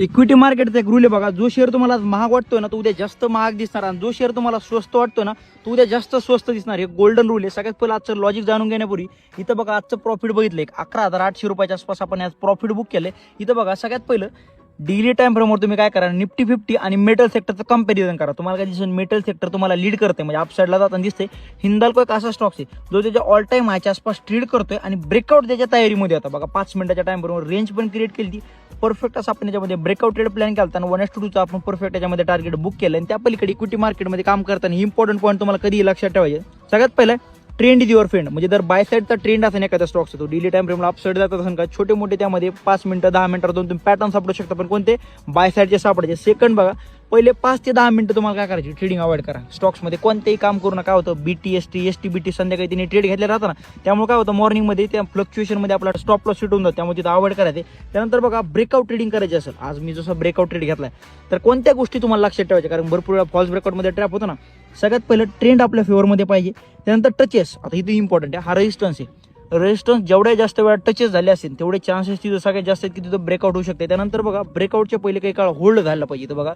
Equity मार्केटचा एक rule आहे बघा. जो शेअर तुम्हाला महाग वाटतोय ना तो उद्या जास्त महाग दिसणार आणि जो शेअर तुम्हाला स्वस्त वाटतो ना तो उद्या जास्त स्वस्त दिसणार. हे गोल्डन रूल आहे. सगळ्यात पहिलं आजचं लॉजिक जाणून घेण्यापूर्वी इथं बघा आजचं प्रॉफिट बघितलं एक. अकरा हजार आठशे रुपयाच्या आसपास आपण आज प्रॉफिट बुक केलंय. इथं बघा सगळ्यात पहिलं डेली टाइम फ्रेमवर तुम्ही काय करा निफ्टी फिफ्टी आणि मेटल सेक्टरचं कंपॅरिझन करा. तुम्हाला काय दिसून मेटल सेक्टर तुम्हाला लीड करते म्हणजे अपसाईडला जाताना दिसते हिंदाल्को एक असा स्टॉक आहे. जो त्याच्या ऑल टाइम हायच्या आसपास ट्रेड करतोय आणि ब्रेकआउट त्याच्या तयारीमध्ये होता बघा पाच मिनिटाच्या टाइम रेंज पण क्रिएट केली ती. परफेक्ट असं आपण याच्यामध्ये ब्रेकआउट ट्रेड प्लॅन केला आणि वन एस टू टूचा आपण परफेक्ट याच्यामध्ये टार्गेट बुक केलं आणि त्या पलीकडे इक्विटी मार्केटमध्ये काम करताना इम्पॉर्टंट पॉईंट तुम्हाला कधी लक्षात ठेवायचे. सगळ्यात पहिलं ट्रेंड इज युअर फ्रेंड म्हणजे जर बाय साईडचा ट्रेंड असेल एखाद्या स्टॉक्स तो डेली टाइम फ्रेमला अपसाईड जात असेल का छोटे मोठे त्यामध्ये पाच मिनिटं दहा मिनिटं दोन तुम्ही पॅटर्न सापडू शकता पण कोणते? बाय साईडचे सापडायचे सेकंड बघा पहिले पाच ते दहा मिनटं तुम्हाला काय करायची? ट्रेडिंग अवॉइड करा. स्टॉक्समध्ये कोणतेही काम करू नका. काय होतं? B T S T S T B T संध्याकाळी तिने ट्रेड घेतले राहतं ना. त्यामुळे काय होतं? मॉर्निंगमध्ये त्या फ्लक्च्युएशनमध्ये आपला स्टॉप लॉस सुटून होऊन जातो. त्यामुळे तिथं अवॉइड करायचे त्यानंतर बघा ब्रेकआउट ट्रेडिंग करायची असेल. आज मी जसं ब्रेकआउट ट्रेड घेतलाय. तर कोणत्या गोष्टी तुम्हाला लक्षात ठेवायच्या? कारण भरपूर वेळा फॉल्स ब्रेकआउटमध्ये ट्रॅप होतो ना. सगळ्यात पहिलं ट्रेंड आपल्या फेवरमध्ये पाहिजे. त्यानंतर टचेस आता इथे इम्पॉर्टंट आहे. हा रेजिस्टन्स आहे. रेजिस्टन्स जेवढ्या जास्त वेळा टचेस झाले असेल तेवढे चान्सेस तिथं सगळ्यात जास्त आहेत की तिथं ब्रेकआउट होऊ शकते. त्यानंतर बघा ब्रेकआउटच्या पहिले काही काळ होल्ड झाला पाहिजे. तर बघा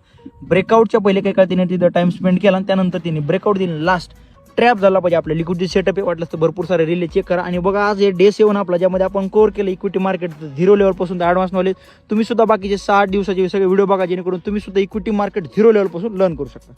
ब्रेकआउटच्या पहिले काही काळ तिने तिथं टाइम स्पेंड केला आणि त्यानंतर तिने ब्रेकआउट दिली. लास्ट ट्रॅप झाला पाहिजे आपल्या. लिक्विडची सेटअप आहे वाटलं तर भरपूर सारे रिले चेक करा. आणि बघा आज हे डे सेवन आपला ज्यामध्ये आपण कोर केलं इक्विटी मार्केट झिरो लेवलपासून तर ॲडव्हान्स नॉलेज तुम्ही सुद्धा बाकीचे साठ दिवसाचे सगळे व्हिडिओ बघा जेणेकरून तुम्ही सुद्धा इक्विटी मार्केट झिरो लेवलपासून लर्न करू शकता.